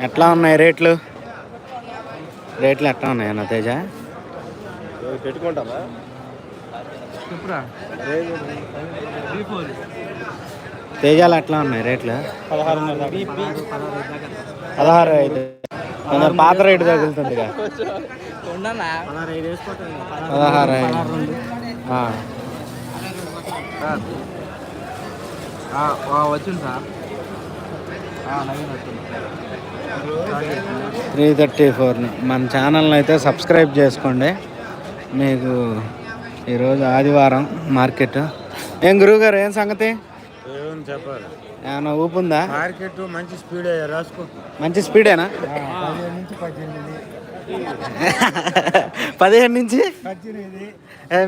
ఎట్లా ఉన్నాయి రేట్లు? రేట్లు ఎట్లా ఉన్నాయి అన్న తేజ పెట్టుకుంటామా తేజాలు ఎట్లా ఉన్నాయి రేట్లు? పదహారు ఐదు. పాత రేటు తగులుతుంది పదహారు ఐదు. ఆ. వచ్చింది సార్. నవీన్ వచ్చింది. త్రీ థర్టీ ఫోర్ మన ఛానల్ని అయితే సబ్స్క్రైబ్ చేసుకోండి. మీకు ఈరోజు ఆదివారం మార్కెట్. ఏం గురువు గారు ఏం సంగతి? ఏమని చెప్పాలి? ఏమన్నా ఊపుందా మార్కెట్ మంచి స్పీడ్ రాసుకో మంచి స్పీడేనా? పదిహేను నుంచి పద్దెనిమిది. పదిహేను నుంచి?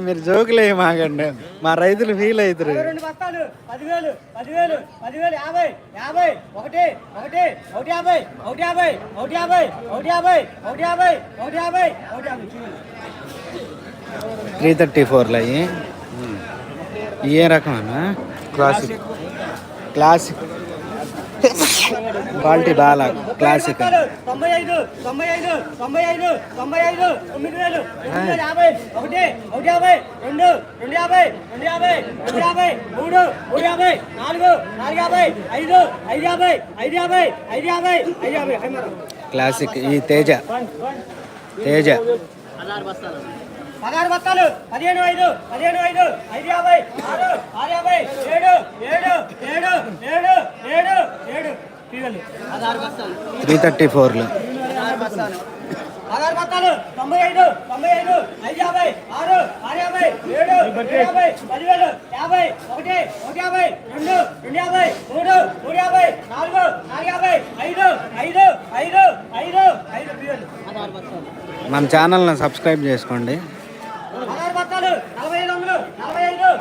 మీరు జోకులే మాకండి మా రైతులు ఫీల్ అవుతారు రెండు బస్తాలు పదివేలు పదివేలు పదివేలు యాభై యాభై ఒకటి ఒకటి ఒకటి యాభై ఒకటి యాభై ఒకటి యాభై ఒకటి యాభై ఒకటి యాభై ఒకటి యాభై ఒకటి యాభై. త్రీ థర్టీ ఫోర్లో అయ్యి. ఏ రకమేనా? క్లాసిక్ క్లాసిక్ క్వాలిటీ బాగా క్లాసిక్. బస్తాలు తొంభై ఐదు తొంభై ఐదు తొంభై ఐదు తొంభై ఐదు తొమ్మిది వేలు తొమ్మిది వేలు యాభై ఒకటి ఒకటి యాభై రెండు రెండు యాభై రెండు యాభై రెండు యాభై మూడు మూడు యాభై నాలుగు నాలుగు యాభై ఐదు ఐదు యాభై ఐదు యాభై ఐదు యాభై ఐదు యాభై. క్లాసిక్ ఈ తేజ. తేజ. పదహారు బస్తాలు పదిహేను ఐదు పదిహేను ఐదు ఐదు యాభై ఆరు ఆరు యాభై ఏడు ఏడు ఏడు ఏడు ఏడు ఏడు త్రీ థర్టీ ఫోర్లు పదహారు బస్తాలు తొంభై ఐదు తొంభై ఐదు ఐదు యాభై ఆరు ఆరు యాభై ఏడు యాభై పదివేలు యాభై ఒకటి ఒకటి యాభై రెండు రెండు యాభై మూడు మూడు యాభై నాలుగు నాలుగు యాభై ఐదు ఐదు ఐదు ఐదు ఐదు మన ఛానల్ని సబ్స్క్రైబ్ చేసుకోండి పదహారు బస్తాలు నలభై ఐదు వందలు నలభై ఐదు నలభై ఐదు నలభై ఐదు నలభై ఐదు నాలుగు వేలు నాలుగు వేలు నాలుగు వేలు నాలుగు వేలు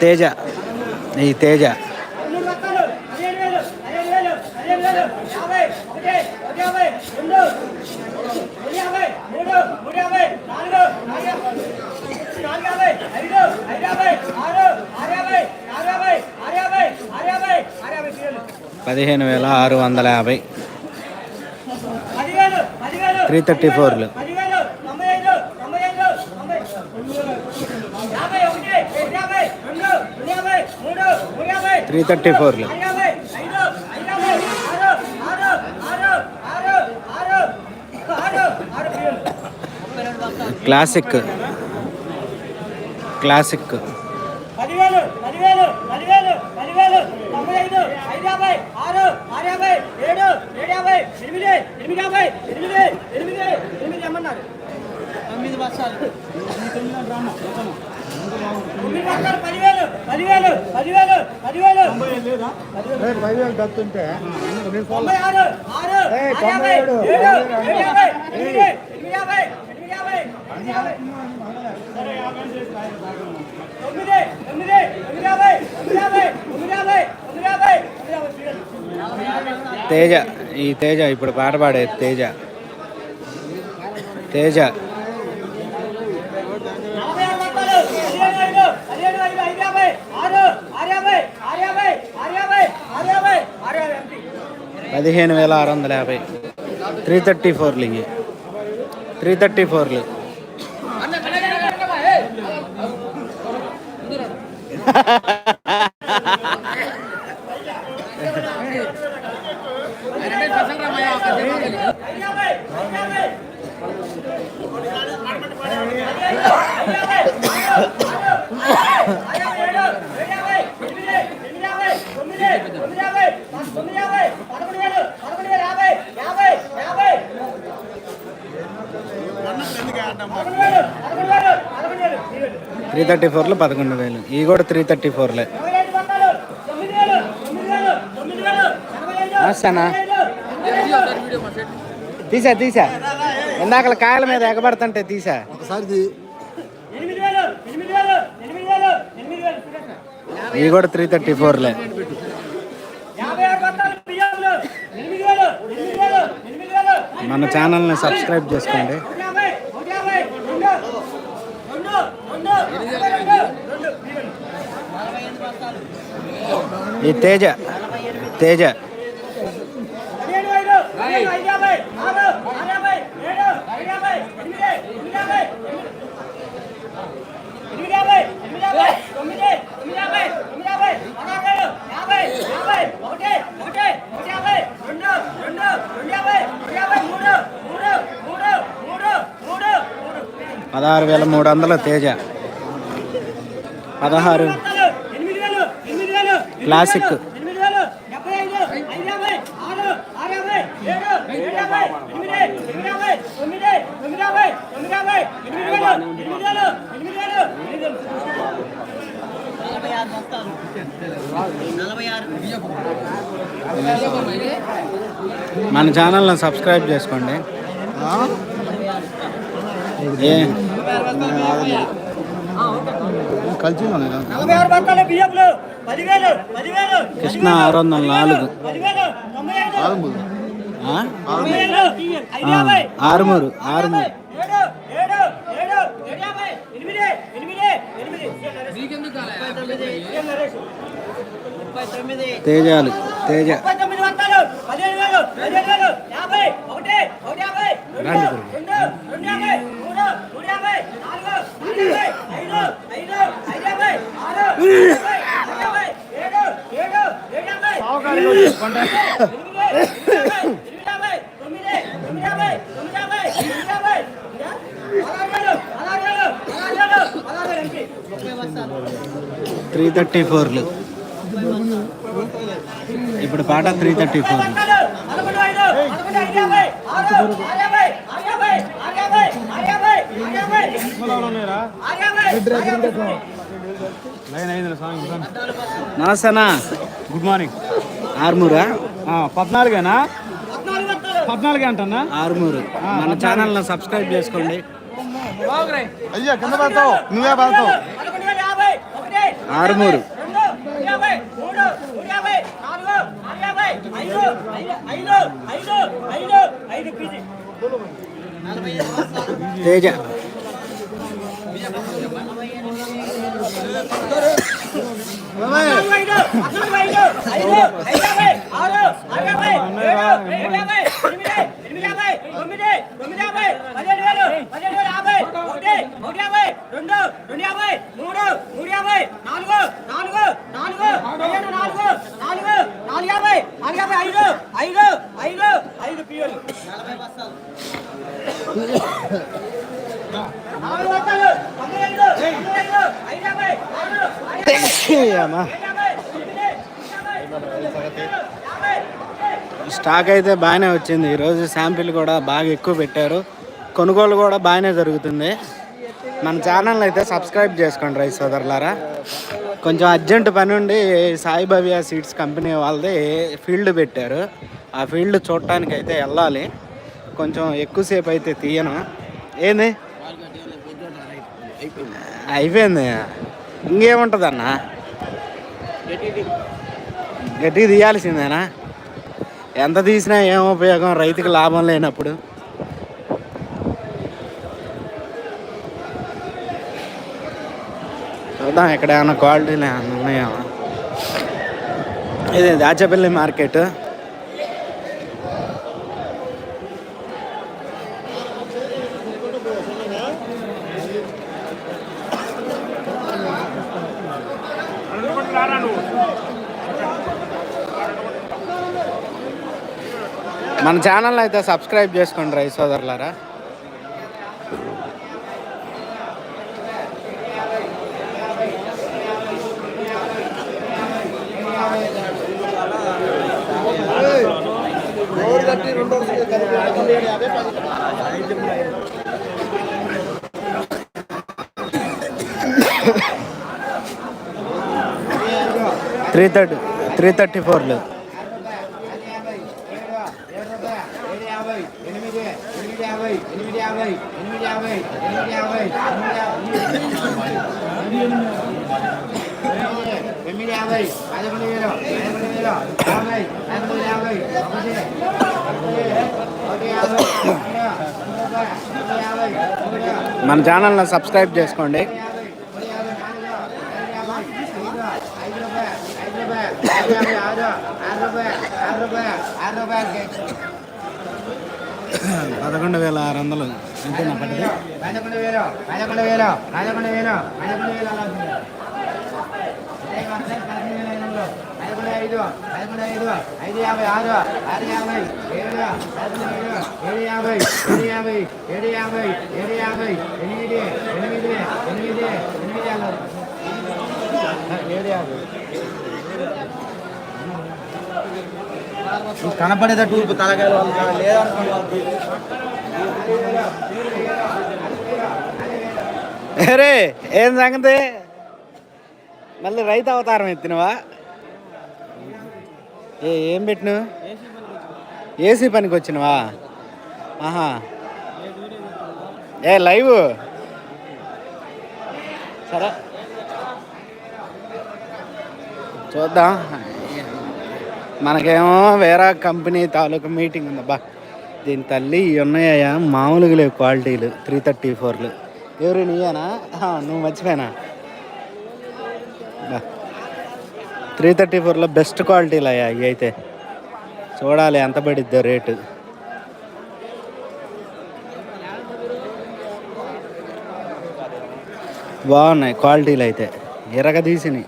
తేజ ఈ తేజ మూడు బస్తాలు పదిహేను వేలు పదిహేను వేలు పదిహేను వేలు యాభై ఒకటి ఒకటి యాభై రెండు రెండు యాభై మూడు మూడు యాభై నాలుగు నాలుగు యాభై నాలుగు యాభై ఐదు ఐదు యాభై ఆరు ఆరు యాభై ఆరు యాభై ఆరు యాభై ఆరు యాభై ఆరు యాభై కిలోలు పదిహేను వేల ఆరు వందల యాభై. త్రీ థర్టీ ఫోర్లు. త్రీ థర్టీ ఫోర్లు. క్లాసిక్. క్లాసిక్. పదివేలు పదివేలు పదివేలు ఐదు యాభై ఆరు ఆరు యాభై ఏడు ఏడు యాభై ఎనిమిది ఎనిమిది యాభై ఎనిమిది ఎనిమిది ఎనిమిది ఏమన్నారు తొమ్మిది బస్సాలు తొమ్మిది బస్సాలు పదివేలు పదివేలు పదివేలు పదివేలు పదివేలు తొంభై ఆరు ఆరు యాభై ఏడు ఏడు యాభై ఎనిమిది ఎనిమిది యాభై ఎనిమిది యాభై ఎనిమిది యాభై తొమ్మిది తొమ్మిది తొమ్మిది యాభై తొమ్మిది యాభై తొమ్మిది యాభై తొమ్మిది యాభై తొమ్మిది యాభై తేజ ఈ తేజ ఇప్పుడు పాట పాడే తేజ. తేజ. పదిహేను వేల ఆరు వందల యాభై. త్రీ థర్టీ ఫోర్లు ఇవి త్రీ థర్టీ ఫోర్లు యాభై త్రీ థర్టీ ఫోర్లు పదకొండు వేలు. ఇవి కూడా త్రీ థర్టీ ఫోర్లే. సనా తీసా తీసా. ఇందాకల కాయల మీద ఎగబడుతుంటే తీసా. ఒకసారి ఇవి కూడా త్రీ థర్టీ ఫోర్లే మన ఛానల్ని సబ్స్క్రైబ్ చేసుకోండి. ఈ తేజ తేజ పదిహేడు ఐదు పదిహేడు ఐదు యాభై ఆరు ఆరు యాభై ఏడు ఐదు యాభై ఎనిమిది ఎనిమిది యాభై ఎనిమిది యాభై ఎనిమిది యాభై తొమ్మిది తొమ్మిది యాభై తొమ్మిది యాభై పదహారు వేలు యాభై యాభై ఒకటి ఒకటి ఒకటి యాభై రెండు రెండు రెండు యాభై రెండు యాభై మూడు మూడు మూడు మూడు మూడు మూడు పదహారు వేల మూడు వందల తేజ పదహారు ఎనిమిది వేలు ఎనిమిది వేలు క్లాసిక్. ఎనిమిది వేలు డెబ్బై ఐదు ఐదు యాభై ఆరు ఆరు యాభై ఏడు ఏడు యాభై ఎనిమిది ఎనిమిది యాభై తొమ్మిది తొమ్మిది యాభై తొమ్మిది యాభై ఎనిమిది పదహారు వేల మూడు వందల తేజ. పదహారు. క్లాసిక్. మన ఛానల్ని సబ్స్క్రైబ్ చేసుకోండి. కలిసి కృష్ణ ఆరు వందల నాలుగు. ఆరుమూరు. ఆరుమూరు ఏడు ఏడు ఏడు ఏడు యాభై ఎనిమిది ఎనిమిది ఎనిమిది ముప్పై తొమ్మిది తేజాలు తేజ ముప్పై తొమ్మిది వందలు పదిహేను వేలు పదిహేను వేలు యాభై ఒకటి ఒకటి యాభై రెండు రండి గురు. రెండు రెండు యాభై మూడు మూడు యాభై నాలుగు నాలుగు యాభై ఐదు ఐదు ఐదు యాభై ఆరు యాభై ఆరు యాభై ఏడు ఏడు ఏడు యాభై ఎనిమిది ఎనిమిది యాభై ఎనిమిది యాభై తొమ్మిది తొమ్మిది యాభై తొమ్మిది యాభై తొమ్మిది యాభై పదహారు వేలు పదహారు వేలు పదహారు వేలు పదహారు వేలు ఎంపీ త్రీ థర్టీ ఫోర్లు. ఇప్పుడు పాట త్రీ థర్టీ ఫోర్. నమస్తేనా గుడ్ మార్నింగ్. ఆరుమూరా? పద్నాలుగేనా? పద్నాలుగు అంటన్నా? ఆరుమూరు. మన ఛానల్ని సబ్స్క్రైబ్ చేసుకోండి. అయ్యా కింద పడతావు. నువ్వే పడతావు పదకొండు వేల యాభై ఒకటి ఆరుమూరు. తేజ. ఐదు ఐదు ఐదు ఐదు ఆరు ఏడు ఏడు యాభై రెండు రెండు యాభై మూడు మూడు యాభై నాలుగు నాలుగు నాలుగు పదిహేడు నాలుగు నాలుగు నాలుగు యాభై నాలుగు యాభై ఐదు ఐదు ఐదు ఐదు పిఎల్. నాలుగు బస్తాలు తొంభై ఐదు తొంభై ఐదు ఐదు యాభై ఆరు యాభై యాభై స్టాక్ అయితే బాగానే వచ్చింది. ఈరోజు శాంపిల్ కూడా బాగా ఎక్కువ పెట్టారు. కొనుగోలు కూడా బాగానే జరుగుతుంది. మన ఛానల్ అయితే సబ్స్క్రైబ్ చేసుకోండి రైస్ సోదరులారా. కొంచెం అర్జెంట్ పని ఉండి సాయి సీడ్స్ కంపెనీ వాళ్ళది ఫీల్డ్ పెట్టారు. ఆ ఫీల్డ్ చూడటానికి అయితే వెళ్ళాలి. కొంచెం ఎక్కువసేపు అయితే తీయను. ఏంది? అయిపోయింది. ఇంకేముంటుంది అన్న గట్టిగా తీయాల్సిందేనా? ఎంత తీసినా ఏం ఉపయోగం? రైతుకి లాభం లేనప్పుడు. చూద్దాం ఇక్కడ ఏమైనా క్వాలిటీలు ఏమైనా ఉన్నాయా ఇది దాచపల్లి మార్కెట్. మన ఛానల్ అయితే సబ్స్క్రైబ్ చేసుకోండి రైస్ సోదరులారా. త్రీ థర్టీ త్రీ థర్టీ ఫోర్లో. మన ఛానల్ని సబ్స్క్రైబ్ చేసుకోండి. పదకొండు వేల ఆరు వందలు. అంతేనా పడ్డది? పదకొండు వేలు పదకొండు వేలు పదకొండు వేలు పదకొండు వేలు ఐదు పదకొండు ఐదు ఐదు యాభై ఆరు ఆరు యాభై ఏడు పదకొండు ఏడు ఏడు యాభై ఏడు యాభై ఏడు యాభై ఏడు యాభై ఎనిమిది ఎనిమిది ఎనిమిది ఎనిమిది అలా ఏడు యాభై కనపడేటట్టు ఊపు తలకాయలు లేదనుకోండి అరే ఏం సంగతి మళ్ళీ రైతు అవతారం ఎత్తినవా ఏ ఏం పెట్టిను ఏసీ పనికి వచ్చినవా? ఆహా. ఏ లైవ్? సరే. చూద్దాం. మనకేమో వేరే కంపెనీ తాలూకా మీటింగ్ ఉందబ్బా దీని తల్లి ఉన్నాయా మామూలుగా లేవు క్వాలిటీలు. త్రీ థర్టీ ఫోర్లు. ఎవరు నీయేనా? నువ్వు మర్చిపోయినా? త్రీ థర్టీ ఫోర్లో బెస్ట్ క్వాలిటీలు అయ్యా ఇవి అయితే. చూడాలి ఎంత పడిద్దో రేటు. బాగున్నాయి క్వాలిటీలు అయితే. ఇరగదీసినాయి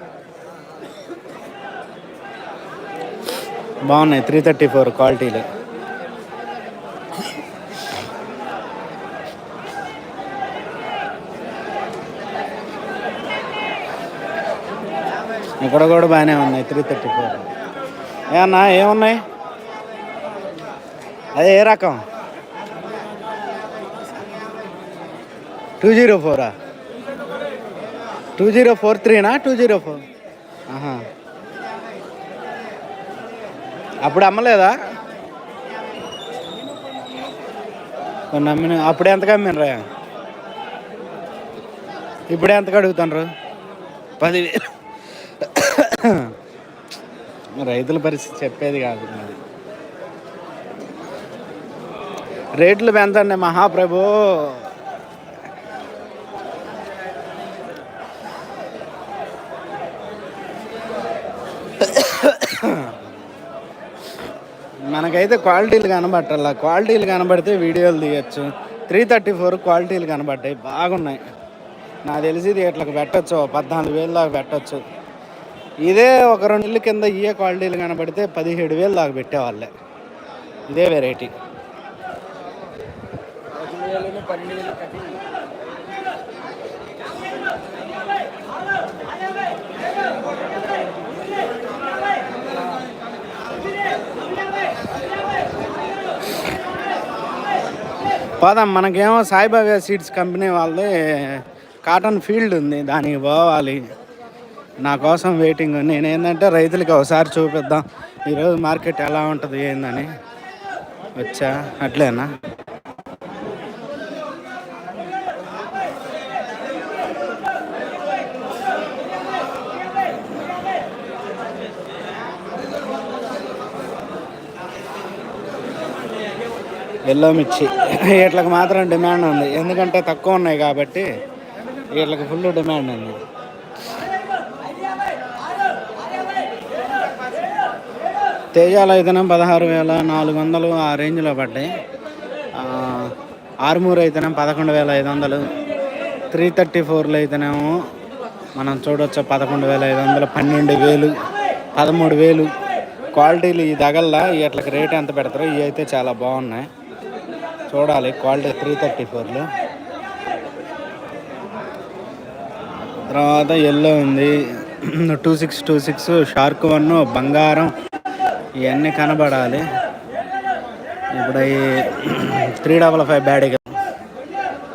బాగున్నాయి త్రీ థర్టీ ఫోర్ క్వాలిటీలు. ఇక్కడ కూడా బాగానే ఉన్నాయి త్రీ థర్టీ ఫోర్. ఏమన్నా ఏమున్నాయి? అదే ఏ రకం? టూ జీరో ఫోరా two zero four త్రీనా? Two zero four? ఆహా. అప్పుడు అమ్మలేదా? కొన్ని అమ్మిన అప్పుడు ఎంతకు అమ్మినరా ఇప్పుడు ఎంతకు అడుగుతాండ్రు పదివేలు. రైతుల పరిస్థితి చెప్పేది కాదు మరి. రేట్లు పెంచండి మహాప్రభు. మనకైతే క్వాలిటీలు కనబట్టాల క్వాలిటీలు కనబడితే వీడియోలు తీయచ్చు. త్రీ థర్టీ ఫోర్ క్వాలిటీలు కనబడ్డాయి. బాగున్నాయి. నాకు తెలిసి ఇది ఇట్లా పెట్టచ్చు. ఓ పద్నాలుగు వేలు దాకా పెట్టచ్చు. ఇదే ఒక రెండు నెలల కింద ఇయే క్వాలిటీలు కనబడితే పదిహేడు వేలు దాకా పెట్టేవాళ్ళే. ఇదే వెరైటీ పోదాం మనకేమో సాయిబాబా సీడ్స్ కంపెనీ వాళ్ళది కాటన్ ఫీల్డ్ ఉంది దానికి పోవాలి. నా కోసం వెయిటింగ్ నేను ఏంటంటే రైతులకి ఒకసారి చూపిద్దాం. ఈరోజు మార్కెట్ ఎలా ఉంటుంది ఏందని. వచ్చా? అట్లేనా? ఎల్లో మిర్చి. వీటికి మాత్రం డిమాండ్ ఉంది. ఎందుకంటే తక్కువ ఉన్నాయి కాబట్టి వీటికి ఫుల్ డిమాండ్ ఉంది. తేజాలు అయితేనే పదహారు వేల నాలుగు వందలు ఆ రేంజ్లో పడ్డాయి. ఆర్మూర్ ఆరుమూరు అయితేనే పదకొండు వేల ఐదు వందలు. త్రీ థర్టీ ఫోర్లో అయితేనేమో మనం చూడొచ్చు పదకొండు వేల ఐదు వందలు పన్నెండు వేలు పదమూడు వేలు. క్వాలిటీలు ఈ దగల్లా ఇట్లకి రేట్ ఎంత పెడతారో ఇవి అయితే చాలా బాగున్నాయి. చూడాలి క్వాలిటీ త్రీ థర్టీ ఫోర్లు. తర్వాత ఎల్లో ఉంది. Two six two six shark one బంగారం. ఇవన్నీ కనబడాలి. ఇప్పుడు ఈ త్రీ డబల్ ఫైవ్ బ్యాడీ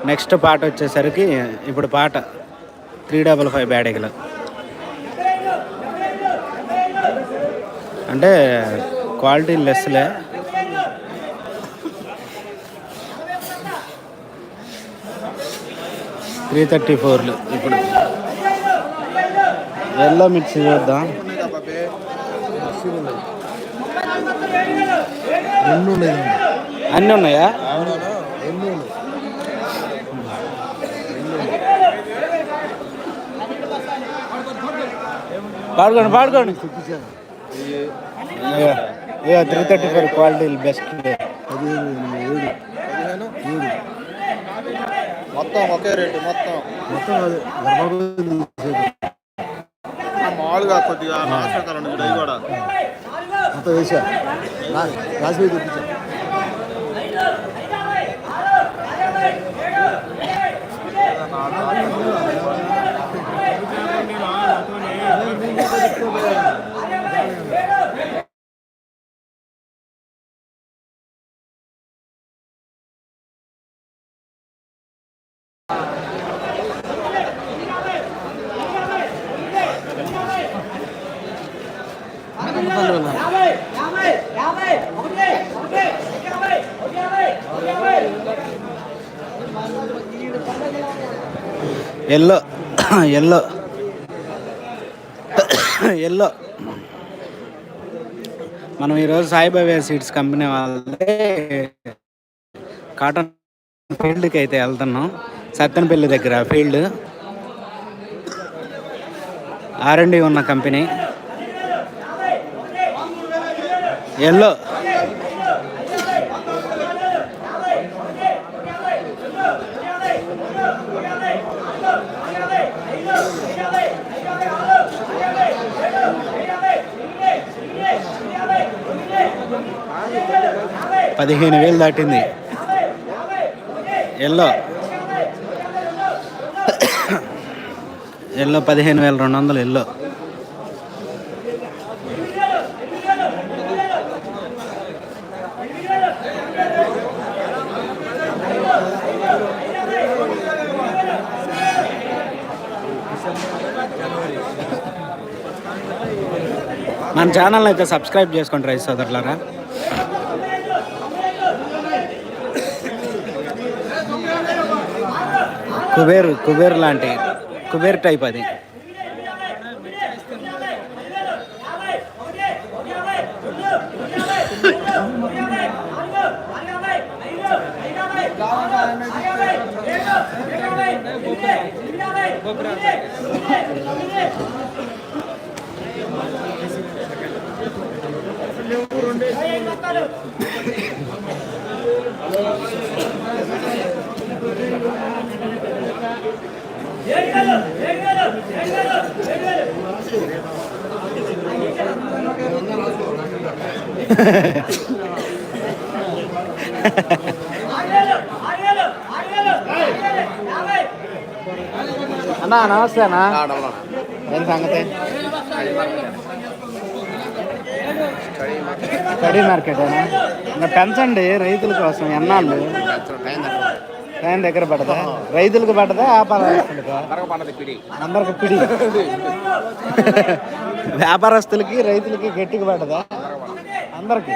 నెక్స్ట్ పాట వచ్చేసరికి ఇప్పుడు పాట త్రీ డబల్ ఫైవ్ బ్యాడిగలు అంటే క్వాలిటీ లెస్లే త్రీ థర్టీ ఫోర్లు ఇప్పుడు. ఎల్లో మిక్స్ చూద్దాం. అన్నీ ఉన్నాయా? పాడుకోండి పాడుకోండి. Three thirty four quality best. మొత్తం ఒకే రేటు మొత్తం. మొత్తం మామూలుగా కొద్దిగా కూడా. మొత్తం వేసా. రాసి తెప్పించా యాభై ఎల్లో ఎల్లో ఎల్లో. మనం ఈరోజు సాయిబాబా సీడ్స్ కంపెనీ వాళ్ళే కాటన్ ఫీల్డ్కి అయితే వెళ్తున్నాం. సత్తెనపల్లి దగ్గర ఫీల్డ్. ఆర్ఎండి ఉన్న కంపెనీ. ఎల్లో. పదిహేను వేలు దాటింది. ఎల్లో. ఎల్లో పదిహేను వేల రెండు వందలు ఎల్లో. మన ఛానల్ అయితే సబ్స్క్రైబ్ చేసుకోండి రైస్ సోదరులారా. కుబేర్ కుబేర్ లాంటి కుబేర్ టైప్ అది. అన్నా నమస్తే అన్నా ఏం సంగతి స్టడీ మార్కెట్ ఇంకా పెంచండి రైతుల కోసం ఎన్నాళ్ళు టైం దగ్గర పడదా? రైతులకు పడదా? వ్యాపారస్తులకు? అందరికి పిడి. వ్యాపారస్తులకి రైతులకి గట్టికి పడదా? అందరికి.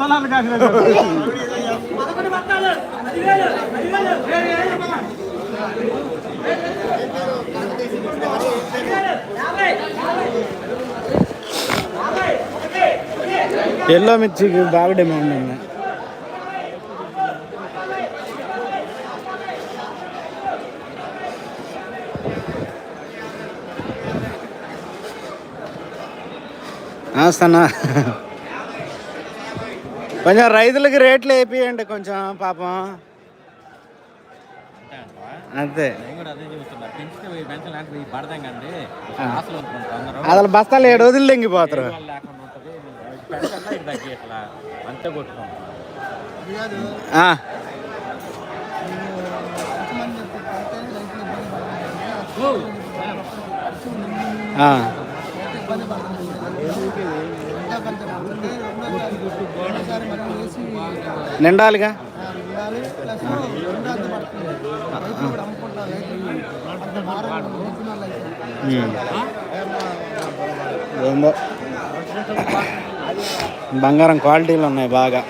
పదకొండు పట్టాలు పదివేలు పదివేలు యాభై యాభై ఒకటి ఎల్లో మిర్చికి బాగా డిమాండ్ ఉంది వస్తానా కొంచెం రైతులకి రేట్లు వేపియండి కొంచెం పాపం. అంతే. అసలు బస్తాలు ఏడు రోజులు లెంగిపోతారు. ఆ. నిండాలిగా? బంగారం క్వాలిటీలు ఉన్నాయి బాగా.